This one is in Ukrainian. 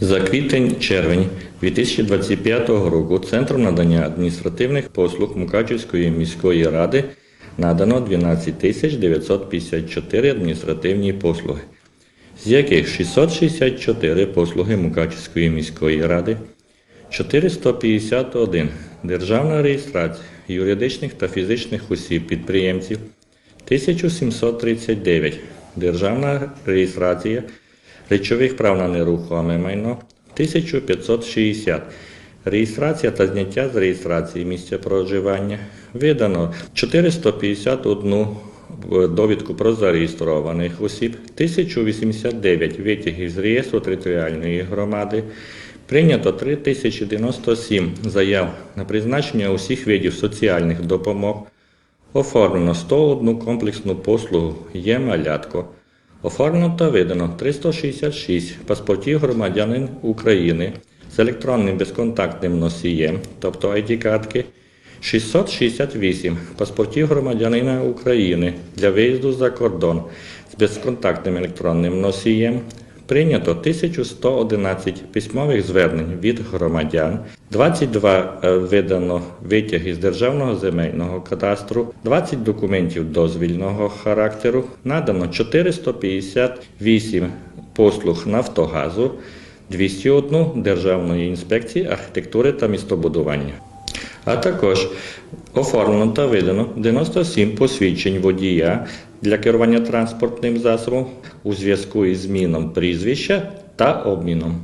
За квітень-червень 2025 року Центром надання адміністративних послуг Мукачівської міської ради надано 12 тисяч 954 адміністративні послуги, з яких 664 послуги Мукачівської міської ради, 451 державна реєстрація юридичних та фізичних осіб підприємців, 1739 державна реєстрація речових прав на нерухоме майно 1560. Реєстрація та зняття з реєстрації місця проживання видано 451 довідку про зареєстрованих осіб, 1089 витягів з реєстру територіальної громади. Прийнято 3097 заяв на призначення усіх видів соціальних допомог. Оформлено 101 комплексну послугу є малятко. Оформлено та видано 366 паспортів громадянин України з електронним безконтактним носієм, тобто ID-картки, 668 паспортів громадянина України для виїзду за кордон з безконтактним електронним носієм. Прийнято 1111 письмових звернень від громадян, 22 е, видано витяги з Державного земельного кадастру, 20 документів дозвільного характеру, надано 458 послуг Нафтогазу, 201 Державної інспекції архітектури та містобудування. А також оформлено та видано 97 посвідчень водія для керування транспортним засобом у зв'язку із зміном прізвища та обміном.